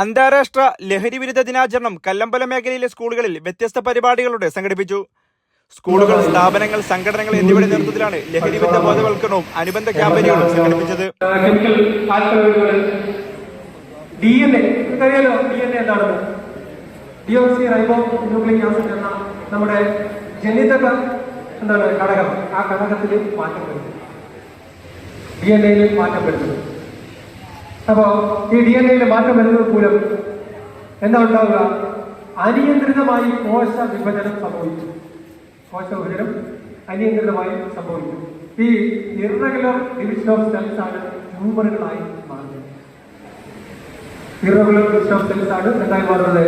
അന്താരാഷ്ട്ര ലഹരി വിരുദ്ധ ദിനാചരണം കല്ലമ്പലം മേഖലയിലെ സ്കൂളുകളിൽ വ്യത്യസ്ത പരിപാടികളുടെ സംഘടിപ്പിച്ചു. സ്കൂളുകൾ സ്ഥാപനങ്ങൾ സംഘടനകൾ എന്നിവയുടെ നേതൃത്വത്തിലാണ് ലഹരി വിരുദ്ധ ബോധവൽക്കരണവും അനുബന്ധ ക്യാമ്പയിനുകളും സംഘടിപ്പിച്ചത്. നമ്മുടെ ജനിതക എന്താണ് ഘടകം. ആ ഘടകത്തിൽ മാറ്റം ഡി എൻ എയിൽ മാറ്റം അപ്പോൾ ഈ ഡി എൻ എയിൽ മാറ്റം വരുന്നത് മൂലം എന്താ ഉണ്ടാവുക അനിയന്ത്രിതമായി കോശ വിഭജനം സംഭവിക്കും കോശ വിഭജനം അനിയന്ത്രിതമായി സംഭവിക്കും ഈ ഇറഗുലർ ഡിവിഷൻ ഓഫ് സെൽസ് ആണ് ട്യൂമറുകളായി മാറുന്നത്. ഇറഗുലർ ഡിവിഷൻ ഓഫ് സെൽസ് ആണ് എന്തായി മാറുന്നത്?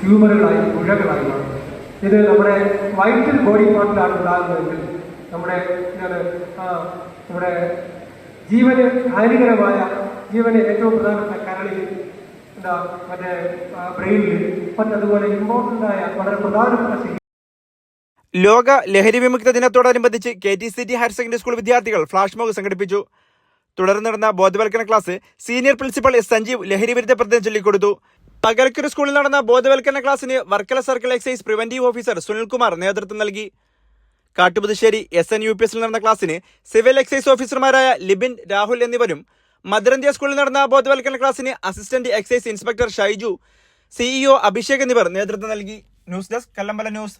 ട്യൂമറുകളായി പുഴകളായി മാറുന്നത്. ഇത് നമ്മുടെ വൈറ്റൽ ബോഡി പാർട്ടിലാണ് ഉണ്ടാകുന്നതെങ്കിൽ നമ്മുടെ നമ്മുടെ ജീവന് ഹാനികരമായ ജീവന് ഏറ്റവും പ്രധാനപ്പെട്ട കരളിൽ എന്താ മറ്റേ ബ്രെയിനിൽ മറ്റതുപോലെ ഇമ്പോർട്ടന്റ് ആയ വളരെ പ്രധാനപ്പെട്ട ലോക ലഹരി വിമുക്ത ദിനത്തോടനുബന്ധിച്ച് K T C T higher secondary school വിദ്യാർത്ഥികൾ ഫ്ലാഷ് മോഗ് സംഘടിപ്പിച്ചു. തുടർന്ന് നടന്ന ബോധവൽക്കരണ class senior principal S Sanjeev ലഹരി വിരുദ്ധ പ്രതിജ്ഞ ചൊല്ലിക്കൊടുത്തു പകൽക്കൊരു സ്കൂളിൽ നടന്ന ബോധവൽക്കരണ ക്ലാസ്സിന് Varkala circle excise preventive officer Sunilkumar നേതൃത്വം നൽകി. Kattuputhussery S N U P എസിൽ നടന്ന ക്ലാസ്സിന് സിവിൽ എക്സൈസ് ഓഫീസർമാരായ ലിബിൻ രാഹുൽ എന്നിവരും മദരന്ത്യ സ്കൂളിൽ നടന്ന ബോധവൽക്കരണ ക്ലാസ്സിന് assistant excise inspector Shaiju CEO Abhishek എന്നിവർ നേതൃത്വം നൽകി. News desk Kallambala news.